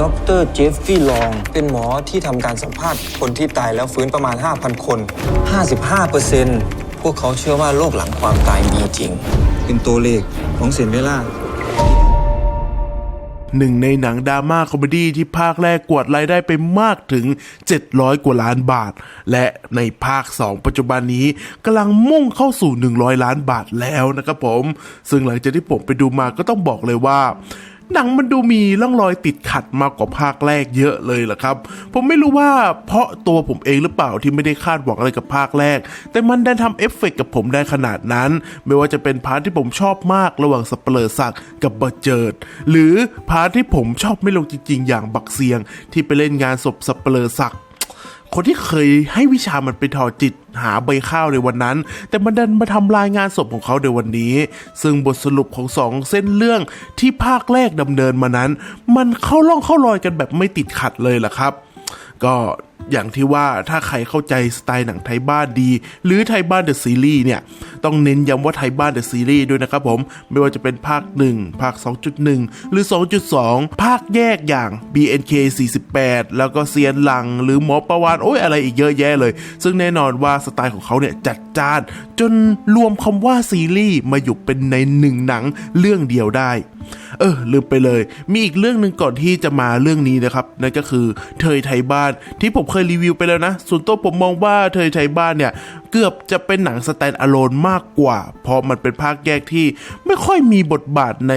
ดรเจฟฟี่ลอง เป็นหมอที่ทำการสัมภาษณ์คนที่ตายแล้วฟื้นประมาณ 5,000 คน 55%พวกเขาเชื่อว่าโลกหลังความตายมีจริง เป็นตัวเลขของเซนเวล่าหนึ่งในหนังดราม่าคอมเมดี้ที่ภาคแรกกวาดรายได้ไปมากถึง 700 กว่าล้านบาท และในภาค 2 ปัจจุบันนี้กำลังมุ่งเข้าสู่ 100 ล้านบาทแล้วนะครับผม ซึ่งหลังจากที่ผมไปดูมาก็ต้องบอกเลยว่า หนังมันดูมีร่องรอยติดขัดมากกว่าภาคแรกเยอะเลยล่ะครับ ผมไม่รู้ว่าเพราะตัวผมเองหรือเปล่าที่ไม่ได้คาดหวังอะไรกับภาคแรก แต่มันได้ทำเอฟเฟกต์กับผมได้ขนาดนั้น ไม่ว่าจะเป็นพาร์ทที่ผมชอบมากระหว่างสเปเลอร์ศักกับบัเจิด หรือพาร์ทที่ผมชอบไม่ลงจริง ๆ อย่างบักเซียง ที่ไปเล่นงานศพสเปเลอร์ศัก คนที่เคยให้วิชามันไปถอดจิตหาใบข้าวในวันนั้น แต่มันดันมาทำรายงานศพของเขาในวันนี้ ซึ่งบทสรุปของสองเส้นเรื่องที่ภาคแรกดำเนินมานั้น มันเข้าล่องเข้ารอยกันแบบไม่ติดขัดเลยล่ะครับ ก็ อย่างที่ว่าถ้าใครเข้าใจสไตล์หนังไทยบ้านดี หรือไทยบ้านเดอะซีรีส์เนี่ย ต้องเน้นย้ำว่าไทยบ้านเดอะซีรีส์ด้วยนะครับผม ไม่ว่าจะเป็นภาค 1 ภาค 2.1 หรือ 2.2 ภาคแยกอย่าง BNK 48 แล้วก็เซียนหลัง หรือหมอประวานโอ้ยอะไรอีกเยอะแยะเลย ซึ่งแน่นอนว่าสไตล์ของเขาเนี่ยจัดจ้าน จนรวมคำว่าซีรีส์มาอยู่เป็นในหนึ่งหนังเรื่องเดียวได้ เออ ลืมไปเลย มีอีกเรื่องหนึ่งก่อนที่จะมาเรื่องนี้นะครับนั่นก็คือเทยไทยบ้านที่ผมเคเคยรีวิวไปแล้วนะ ส่วนตัวผมมองว่าเธอใช้บ้านเนี่ย กือบจะเป็นหนังสแตนด์อะโลนมากกว่า เพราะมันเป็นภาคแยกที่ไม่ค่อยมีบทบาทใน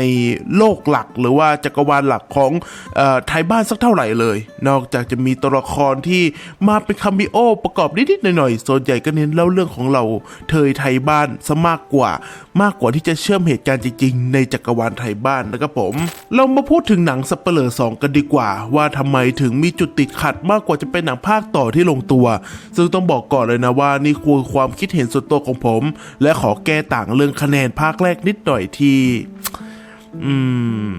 โลกหลัก หรือว่าจักรวาลหลักของออไทยบ้านสักเท่าไหร่เลย นอกจากจะมีตัวละครที่มาเป็นคัมบิโอประกอบนิดๆหน่อยๆส่วนใหญ่ก็เน้นเล่าเรื่องของเราเทยไทยบ้านซะมากกว่า มากกว่าที่จะเชื่อมเหตุการณ์จริงๆ ในจักรวาลไทยบ้านนะครับผม เรามาพูดถึงหนังสเปเหร่อสองกันดีกว่า ว่าทำไมถึงมีจุดติดขัดมากกว่าจะเป็นหนังภาคต่อที่ลงตัว ซึ่งต้องบอกก่อนเลยนะว่านี่คือความคิดเห็นส่วนตัวของผม และขอแก้ต่างเรื่องคะแนนภาคแรกนิดหน่อยที่ อืม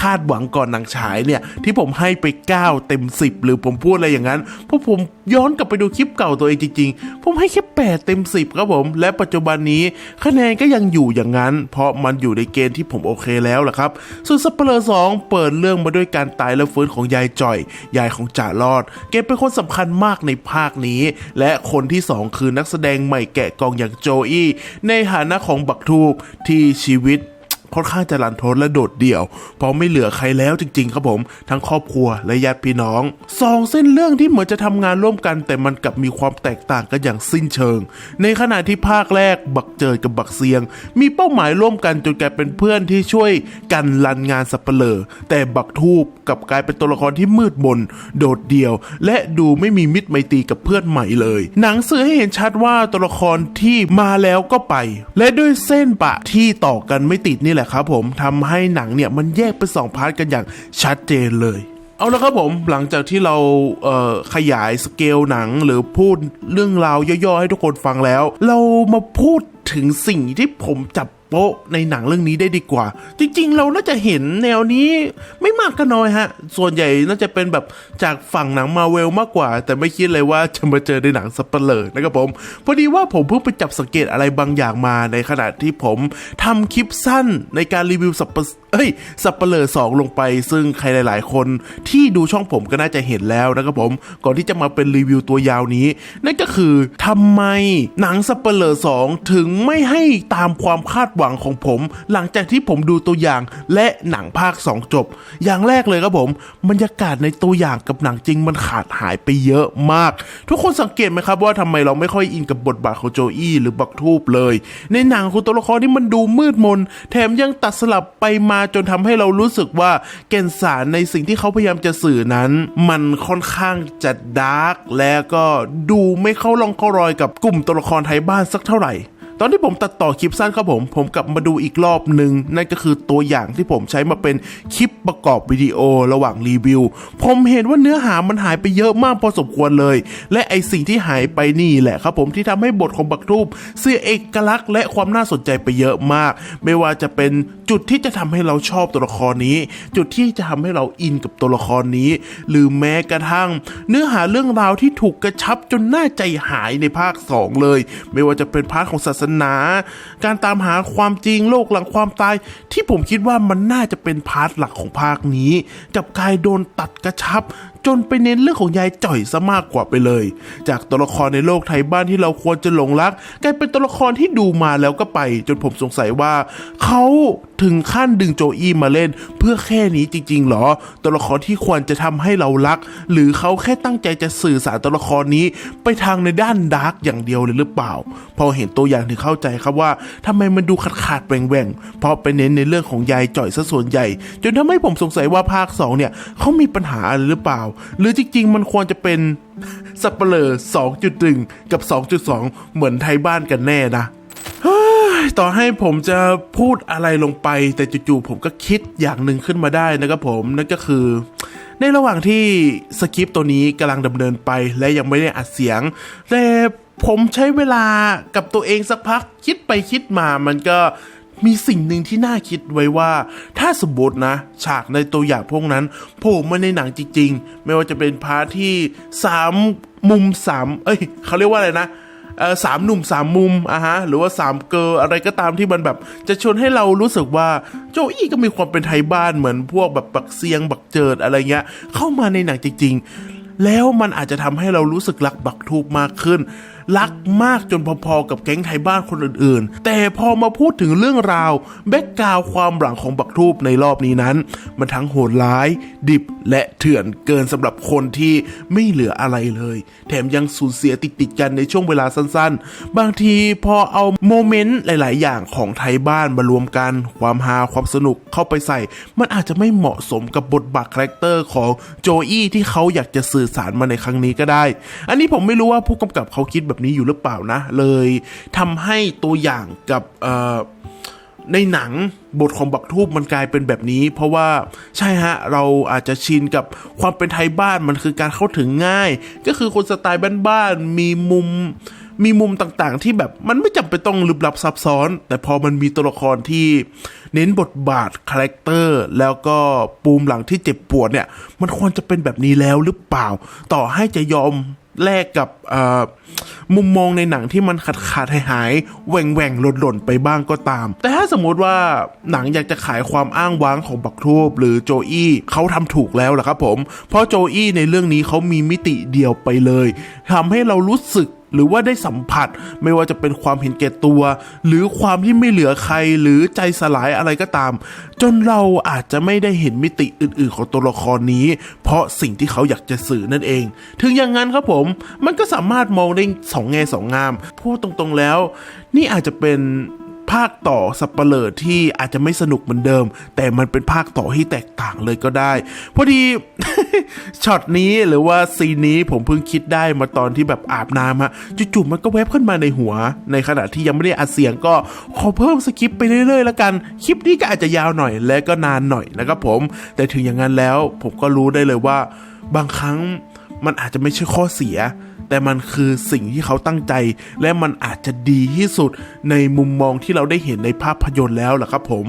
คาดหวังก่อนหนังฉายเนี่ย ที่ผมให้ไป 9 เต็ม 10 หรือผมพูดอะไรอย่างนั้น เพราะผมย้อนกลับไปดูคลิปเก่าตัวเองจริงๆ ผมให้แค่ 8 เต็ม 10 ครับผม และปัจจุบันนี้คะแนนก็ยังอยู่อย่างนั้น เพราะมันอยู่ในเกณฑ์ที่ผมโอเคแล้วล่ะครับ ส่วนสเปเลอร์สองเปิดเรื่องมาด้วยการตายและฟื้นของยายจ่อย ยายของจ่ารอดแกเป็นคนสำคัญมากในภาคนี้ และคนที่สองคือนักแสดงใหม่แกะกองอย่างโจอี้ในฐานะของบักทูบที่ชีวิต ค่อนข้างจะรันทดและโดดเดี่ยวเพราะไม่เหลือใครแล้วจริง ๆ ครับผม ทั้งครอบครัวและญาติพี่น้องสองเส้นเรื่องที่เหมือนจะทำงานร่วมกัน แต่มันกลับมีความแตกต่างกันอย่างสิ้นเชิง ในขณะที่ภาคแรกบักเจิดกับบักเซียง มีเป้าหมายร่วมกันจนกลายเป็นเพื่อนที่ช่วยกันรันงานสับเปลอแต่บักทูบกลับกลายเป็นตัวละครที่มืดมน โดดเดี่ยว และดูไม่มีมิตรไมตรีกับเพื่อนใหม่เลย หนังสื่อให้เห็นชัดว่าตัวละครที่มาแล้วก็ไป และด้วยเส้นปะที่ต่อกันไม่ติดนี่แหละครับผมทำให้หนังเนี่ยมันแยกเป็นสองพาร์ทกันอย่างชัดเจนเลยเอาละครับผมหลังจากที่เราเขยายสเกลหนังหรือพูดเรื่องราวย่อๆให้ทุกคนฟังแล้ว เรามาพูดถึงสิ่งที่ผมจับ โป๊ะในหนังเรื่องนี้ได้ดีกว่า จริง ๆ เราน่าจะเห็นแนวนี้ไม่มากก็น้อยฮะ ส่วนใหญ่น่าจะเป็นแบบจากฝั่งหนังมาเวลมากกว่า แต่ไม่คิดเลยว่าจะมาเจอในหนังสเปเหร่อนะครับผมพอดีว่าผมเพิ่งไปจับสังเกตอะไรบางอย่างมาในขณะที่ผมทำคลิปสั้นในการรีวิวสัปเปเอ้ยสัปเหร่อสองลงไป ซึ่งใครหลาย ๆ คนที่ดูช่องผมก็น่าจะเห็นแล้วนะครับผม ก่อนที่จะมาเป็นรีวิวตัวยาวนี้ นั่นก็คือทำไมหนังสัปเหร่อสองถึงไม่ให้ตามความคาดหวังของผม หลังจากที่ผมดูตัวอย่างและหนังภาค 2 จบ อย่างแรกเลยครับผมบรรยากาศในตัวอย่างกับหนังจริงมันขาดหายไปเยอะมาก ทุกคนสังเกตไหมครับว่าทำไมเราไม่ค่อยอินกับบทบาทของโจอี้หรือบักทูบเลย ในหนังของตัวละครที่มันดูมืดมน แถมยังตัดสลับไปมาจนทำให้เรารู้สึกว่าแก่นสารในสิ่งที่เขาพยายามจะสื่อนั้น มันค่อนข้างจะดาร์กและก็ดูไม่เข้าลองเข้ารอยกับกลุ่มตัวละครไทยบ้านสักเท่าไหร่ ตอนที่ผมตัดต่อคลิปสั้นครับผม ผมกลับมาดูอีกรอบหนึ่งนั่นก็คือตัวอย่างที่ผมใช้มาเป็นคลิปประกอบวิดีโอระหว่างรีวิว ผมเห็นว่าเนื้อหามันหายไปเยอะมากพอสมควรเลย และไอสิ่งที่หายไปนี่แหละครับผมที่ทำให้บทของบักทูบเสียเอกลักษณ์และความน่าสนใจไปเยอะมาก ไม่ว่าจะเป็นจุดที่จะทำให้เราชอบตัวละครนี้ จุดที่จะทำให้เราอินกับตัวละครนี้ หรือแม้กระทั่ง เนื้อหาเรื่องราวที่ถูกกระชับจนน่าใจหายในภาค 2 เลย ไม่ว่าจะเป็นพาร์ทของศาสนา การตามหาความจริงโลกหลังความตาย ที่ผมคิดว่ามันน่าจะเป็นพาร์ทหลักของภาคนี้ กับกายโดนตัดกระชับ จนไปเน้นเรื่องของยายจ่อยซะมากกว่าไปเลย จากตัวละครในโลกไทยบ้านที่เราควรจะหลงรักกลายเป็นตัวละครที่ดูมาแล้วก็ไป จนผมสงสัยว่าเขาถึงขั้นดึงโจอี้มาเล่น เพื่อแค่นี้จริงๆหรอ ตัวละครที่ควรจะทำให้เรารัก หรือเขาแค่ตั้งใจจะสื่อสารตัวละครนี้ ไปทางในด้านดาร์กอย่างเดียวเลยหรือเปล่า พอเห็นตัวอย่างถึงเข้าใจครับว่าทำไมมันดูขาดขาดๆแหว่งแหว่งๆเพราะไปเน้นในเรื่องของยายจ่อยซะส่วนใหญ่ จนทำให้ผมสงสัยว่าภาคสองเนี่ยเขามีปัญหาอะไรหรือเปล่าหรือจริง ๆ มันควรจะเป็นสับเปลอ2.1 กับ 2.2 เหมือนไทยบ้านกันแน่นะต่อให้ผมจะพูดอะไรลงไป แต่จู่ๆผมก็คิดอย่างหนึ่งขึ้นมาได้นะครับผมนั่นก็คือ ในระหว่างที่สคริปต์ตัวนี้กำลังดำเนินไปและยังไม่ได้อัดเสียง แต่ผมใช้เวลากับตัวเองสักพักคิดไปคิดมามันก็ มีสิ่งหนึ่งที่น่าคิดไว้ว่า ถ้าสมมตินะ ฉากในตัวอย่างพวกนั้นโผล่มาในหนังจริงๆ ไม่ว่าจะเป็นพาร์ทที่สามมุมสามเอ้ยเขาเรียกว่าอะไรนะสามหนุ่มสามมุมอะฮะหรือว่าสามเกอร์อะไรก็ตามที่มันแบบ จะชวนให้เรารู้สึกว่าโจอี้ก็มีความเป็นไทยบ้านเหมือนพวกแบบบักเซียงบักเจิดอะไรเงี้ย เข้ามาในหนังจริง ๆ แล้วมันอาจจะทำให้เรารู้สึกรักบักทูบมากขึ้น รักมากจนพอๆกับแก๊งไทยบ้านคนอื่นๆ แต่พอมาพูดถึงเรื่องราว แบ็กกราวความหลังของบักทูบในรอบนี้นั้น มันทั้งโหดร้าย ดิบและเถื่อนเกินสำหรับคนที่ไม่เหลืออะไรเลย แถมยังสูญเสียติดๆกันในช่วงเวลาสั้นๆ บางทีพอเอาโมเมนต์หลาย ๆ อย่างของไทยบ้านมารวมกันความฮาความสนุกเข้าไปใส่ มันอาจจะไม่เหมาะสมกับบทบาทคาแรคเตอร์ของโจอี้ที่เขาอยากจะสื่อสารมาในครั้งนี้ก็ได้ อันนี้ผมไม่รู้ว่าผู้กำกับเขาคิดแบบนี้อยู่หรือเปล่านะ เลยทำให้ตัวอย่างกับในหนังบทของบักทูบมันกลายเป็นแบบนี้ เพราะว่าใช่ฮะ เราอาจจะชินกับความเป็นไทยบ้านมันคือการเข้าถึงง่าย ก็คือคนสไตล์บ้านๆมีมุม มีมุมต่างๆ ที่แบบมันไม่จำเป็นต้องลึกลับซับซ้อน แต่พอมันมีตัวละครที่เน้นบทบาทคาแรคเตอร์แล้วก็ปูมหลังที่เจ็บปวดเนี่ย มันควรจะเป็นแบบนี้แล้วหรือเปล่า ต่อให้จะยอมแลกกับมุมมองในหนังที่มันขาดขาดหายหายแหว่งแหว่งหล่นหล่นไปบ้างก็ตาม แต่ถ้าสมมติว่าหนังอยากจะขายความอ้างว้างของบักทูบหรือโจอี้เขาทำถูกแล้วล่ะครับผม เพราะโจอี้ในเรื่องนี้เขามีมิติเดียวไปเลยทำให้เรารู้สึก หรือว่าได้สัมผัสไม่ว่าจะเป็นความเห็นแก่ตัว หรือความที่ไม่เหลือใครหรือใจสลายอะไรก็ตาม จนเราอาจจะไม่ได้เห็นมิติอื่น ๆ ของตัวละครนี้ เพราะสิ่งที่เขาอยากจะสื่อนั่นเอง ถึงอย่างนั้นครับผม มันก็สามารถมองได้สองแง่สองงามพูดตรงๆแล้ว นี่อาจจะเป็น ภาคต่อสับเปลอที่อาจจะไม่สนุกเหมือนเดิม แต่มันเป็นภาคต่อที่แตกต่างเลยก็ได้ พอดีช็อตนี้หรือว่าซีนนี้ผมเพิ่งคิดได้มาตอนที่แบบอาบน้ำฮะจู่ๆมันก็แวบขึ้นมาในหัว ในขณะที่ยังไม่ได้อัดเสียงก็ขอเพิ่มสคริปไปเรื่อยๆแล้วกัน คลิปนี้ก็อาจจะยาวหน่อยและก็นานหน่อยนะครับผม แต่ถึงอย่างนั้นแล้วผมก็รู้ได้เลยว่าบางครั้ง มันอาจจะไม่ใช่ข้อเสีย แต่มันคือสิ่งที่เขาตั้งใจ และมันอาจจะดีที่สุดในมุมมองที่เราได้เห็นในภาพยนตร์แล้วล่ะครับผม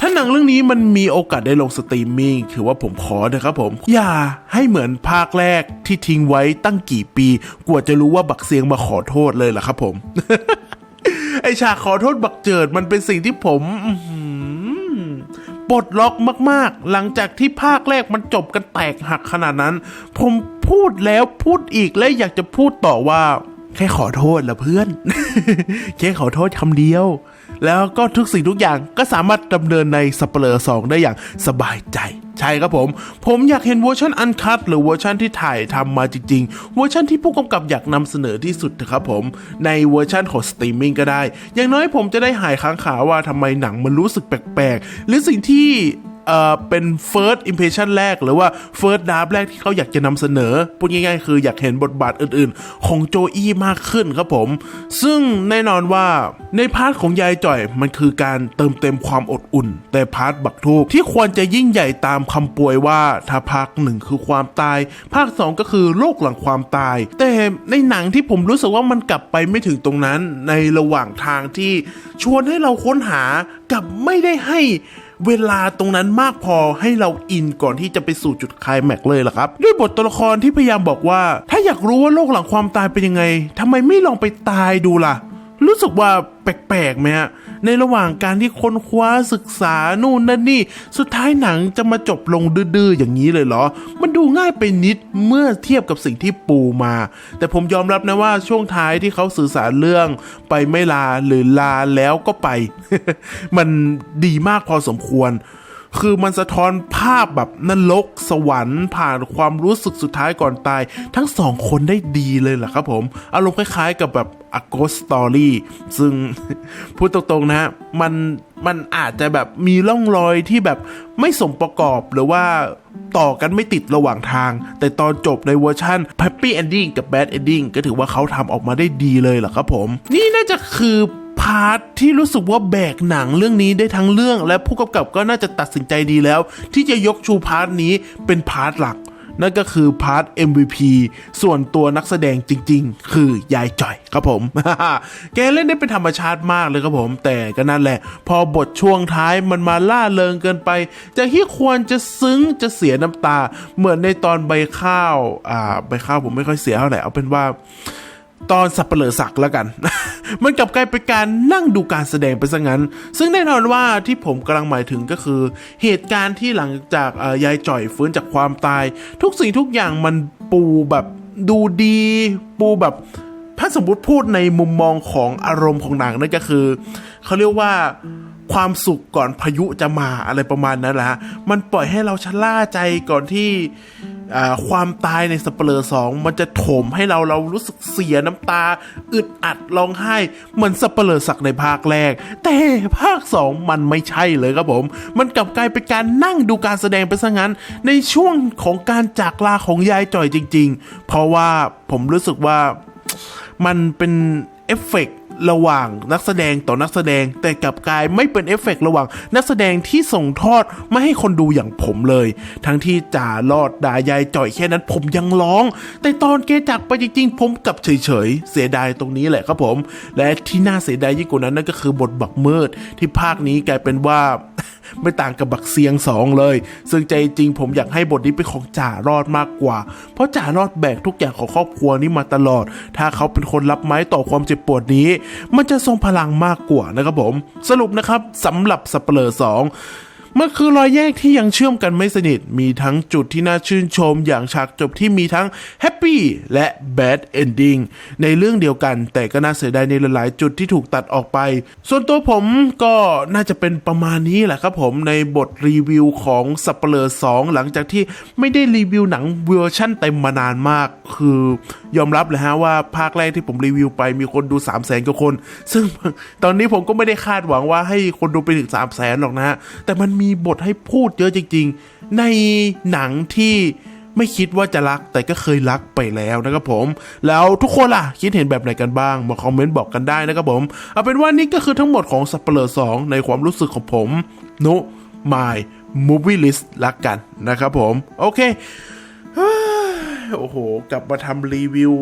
ถ้าหนังเรื่องนี้มันมีโอกาสได้ลงสตรีมมิ่งถือว่าผมขอนะครับผม อย่าให้เหมือนภาคแรกที่ทิ้งไว้ตั้งกี่ปี กว่าจะรู้ว่าบักเซียงมาขอโทษเลยล่ะครับผม ไอฉากขอโทษบักเจิดมันเป็นสิ่งที่ผม ปลดล็อกมากๆ หลังจากที่ภาคแรกมันจบกันแตกหักขนาดนั้น ผมพูดแล้วพูดอีกและอยากจะพูดต่อว่า แค่ขอโทษละเพื่อน แค่ขอโทษคำเดียว แล้วก็ทุกสิ่งทุกอย่างก็สามารถดำเนินในสเปเลอร์สองได้อย่างสบายใจ ใช่ครับผม ผมอยากเห็นเวอร์ชันอันคัดหรือเวอร์ชันที่ถ่ายทำมาจริงๆ เวอร์ชันที่ผู้กำกับอยากนำเสนอที่สุดนะครับผมในเวอร์ชันของสตรีมมิ่งก็ได้ อย่างน้อยผมจะได้หายค้างขาว่าทำไมหนังมันรู้สึกแปลกๆ หรือสิ่งที่ เป็น first impression แรกหรือว่า first draft แรกที่เขาอยากจะนำเสนอ พูดง่ายๆ คืออยากเห็นบทบาทอื่นๆ ของโจอี้มากขึ้นครับผม ซึ่งแน่นอนว่าในพาร์ทของยายจ่อยมันคือการเติมเต็มความอดอุ่น แต่พาร์ทบักทูกที่ควรจะยิ่งใหญ่ตามคำป่วยว่าถ้าภาคหนึ่งคือความตาย ภาคสองก็คือโลกหลังความตาย แต่ในหนังที่ผมรู้สึกว่ามันกลับไปไม่ถึงตรงนั้นในระหว่างทางที่ชวนให้เราค้นหากับไม่ได้ให้ เวลาตรงนั้นมากพอให้เราอินก่อนที่จะไปสู่จุดคลายแม็กเลยล่ะครับ ด้วยบทตัวละครที่พยายามบอกว่า ถ้าอยากรู้ว่าโลกหลังความตายเป็นยังไงทำไมไม่ลองไปตายดูล่ะ รู้สึกว่าแปลกๆไหมฮะ ในระหว่างการที่ค้นคว้าศึกษานู่นนั่นนี่ สุดท้ายหนังจะมาจบลงดื้อๆอย่างนี้เลยเหรอ มันดูง่ายไปนิดเมื่อเทียบกับสิ่งที่ปูมา แต่ผมยอมรับนะว่าช่วงท้ายที่เขาสื่อสารเรื่องไปไม่ลาหรือลาแล้วก็ไป มันดีมากพอสมควร คือมันสะท้อนภาพแบบนรกสวรรค์ผ่านความรู้สึกสุดท้ายก่อนตาย ทั้งสองคนได้ดีเลยแหละครับผม อารมณ์คล้ายๆกับแบบ A Ghost Story ซึ่งพูดตรงๆนะมันมันอาจจะแบบมีร่องรอยที่แบบไม่สมประกอบหรือว่าต่อกันไม่ติดระหว่างทาง แต่ตอนจบในเวอร์ชัน Happy Ending กับ Bad Ending ก็ถือว่าเขาทำออกมาได้ดีเลยล่ะครับผม นี่น่าจะคือ พาร์ทที่รู้สึกว่าแบกหนังเรื่องนี้ได้ทั้งเรื่อง และผู้กำกับก็น่าจะตัดสินใจดีแล้ว ที่จะยกชูพาร์ทนี้เป็นพาร์ทหลัก นั่นก็คือพาร์ท MVP ส่วนตัวนักแสดงจริง ๆ คือยายจ่อยครับผม แกเล่นได้เป็นธรรมชาติมากเลยครับผม แต่ก็นั่นแหละ พอบทช่วงท้ายมันมาล่าเริงเกินไป จากที่ควรจะซึ้งจะเสียน้ำตา เหมือนในตอนใบข้าว อ่า ใบข้าวผมไม่ค่อยเสียเท่าไหร่เอาเป็นว่า ตอนสับเปลือสักแล้วกัน มันกลับกลายเป็นการนั่งดูการแสดงไปซะงั้น ซึ่งแน่นอนว่าที่ผมกำลังหมายถึงก็คือ เหตุการณ์ที่หลังจากอ่อยายจ่อยฟื้นจากความตาย ทุกสิ่งทุกอย่างมันปูแบบดูดี ปูแบบถ้าสมมติพูดในมุมมองของอารมณ์ของหนังนั่นก็คือ เขาเรียกว่าความสุขก่อนพายุจะมาอะไรประมาณนั้นแหละมันปล่อยให้เราชะล่าใจก่อนที่ ความตายในสเปเหร่อสองมันจะโถมให้เราเรารู้สึกเสียน้ำตา อึดอัดร้องไห้เหมือนสเปเหร่อสักในภาคแรก แต่ภาคสองมันไม่ใช่เลยครับผม มันกลับกลายเป็นการนั่งดูการแสดงไปซะงั้น ในช่วงของการจากลาของยายจ่อยจริง ๆ เพราะว่าผมรู้สึกว่ามันเป็นเอฟเฟกต์ ระหว่างนักแสดงต่อนักแสดง แต่กลับกลายไม่เป็นเอฟเฟกต์ระหว่างนักแสดงที่ส่งทอดไม่ให้คนดูอย่างผมเลย ทั้งที่จ่ารอดด่ายายจ่อยแค่นั้นผมยังร้อง แต่ตอนแกจากไปจริงๆ ผมกับเฉยๆ เสียดายตรงนี้แหละครับผม และที่น่าเสียดายยิ่งกว่านั้นนั่นก็คือบทบักเมิดที่ภาคนี้กลายเป็นว่า ไม่ต่างกับบักเซียงสองเลย ซึ่งใจจริงผมอยากให้บทนี้เป็นของจ่ารอดมากกว่า เพราะจ่ารอดแบกทุกอย่างของครอบครัวนี้มาตลอด ถ้าเขาเป็นคนรับไม้ต่อความเจ็บปวดนี้ มันจะทรงพลังมากกว่านะครับผม สรุปนะครับสำหรับสเปเลอร์สอง มันคือรอยแยกที่ยังเชื่อมกันไม่สนิท มีทั้งจุดที่น่าชื่นชมอย่างฉากจบที่มีทั้งแฮปปี้และ bad ending ในเรื่องเดียวกัน แต่ก็น่าเสียดายในหลายๆ จุดที่ถูกตัดออกไป ส่วนตัวผมก็น่าจะเป็นประมาณนี้แหละครับผมในบทรีวิวของสัปเหร่อสองหลังจากที่ไม่ได้รีวิวหนังเวอร์ชั่นเต็มมานานมาก คือยอมรับเลยฮะว่าภาคแรกที่ผมรีวิวไปมีคนดู 3 0 0แสนกว่าคน ซึ่งตอนนี้ผมก็ไม่ได้คาดหวังว่าให้คนดูไปถึง3 0 0แสนหรอกนะฮะแต่มันมีีบทให้พูดเยอะจริง ๆ ในหนังที่ไม่คิดว่าจะรักแต่ก็เคยรักไปแล้วนะครับผม แล้วทุกคนล่ะ คิดเห็นแบบไหนกันบ้าง มาคอมเมนต์บอกกันได้นะครับผม เอาเป็นว่านี่ก็คือทั้งหมดของสัปเหร่อสองในความรู้สึกของผม นุ my movie list ละกันนะครับผม โอเคโอ้โห กลับมาทำรีวิว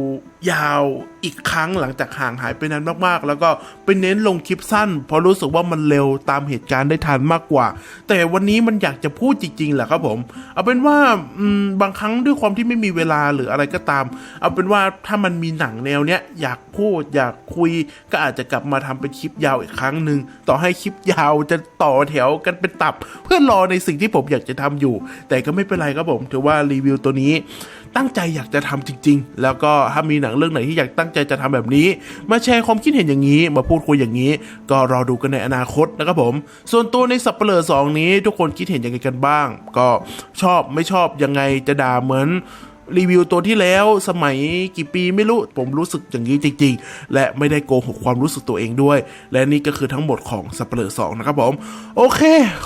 ยาว อีกครั้งหลังจากห่างหายไปนานมากๆ แล้วก็ไปเน้นลงคลิปสั้น เพราะรู้สึกว่ามันเร็วตามเหตุการณ์ได้ทันมากกว่า แต่วันนี้มันอยากจะพูดจริงๆแหละครับผม เอาเป็นว่าบางครั้งด้วยความที่ไม่มีเวลาหรืออะไรก็ตาม เอาเป็นว่าถ้ามันมีหนังแนวเนี้ยอยากพูดอยากคุย ก็อาจจะกลับมาทำเป็นคลิปยาวอีกครั้งหนึ่งต่อให้คลิปยาวจะต่อแถวกันเป็นตับ เพื่อรอในสิ่งที่ผมอยากจะทำอยู่ แต่ก็ไม่เป็นไรครับผมถือว่ารีวิวตัวนี้ ตั้งใจอยากจะทำจริง ๆ แล้วก็ถ้ามีหนังเรื่องไหนที่อยากตั้งใจจะทำแบบนี้ มาแชร์ความคิดเห็นอย่างนี้ มาพูดคุยอย่างนี้ ก็รอดูกันในอนาคตนะครับผม ส่วนตัวในสับเปลือสองนี้ ทุกคนคิดเห็นยังไงกันบ้าง ก็ชอบไม่ชอบยังไงจะด่าเหมือน รีวิวตัวที่แล้วสมัยกี่ปีไม่รู้ ผมรู้สึกอย่างนี้จริง ๆ และไม่ได้โกหกความรู้สึกตัวเองด้วย และนี่ก็คือทั้งหมดของสัปเหร่อสองนะครับผม โอเค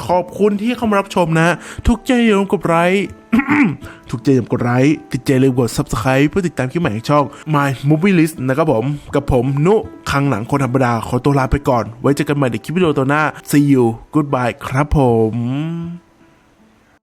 ขอบคุณที่เข้ามารับชมนะ ทุกใจอย่าลืมกดไลค์ถูกใจอย่าลืมกดไลค์ติดใจเลยกด subscribe เพื่อติดตามคลิปใหม่ของช่อง My Movie List นะครับผม กับผมนุคังหนังคนธรรมดา ขอตัวลาไปก่อน ไว้เจอกันใหม่ในคลิปวิดีโอตัวหน้า see you goodbye ครับผม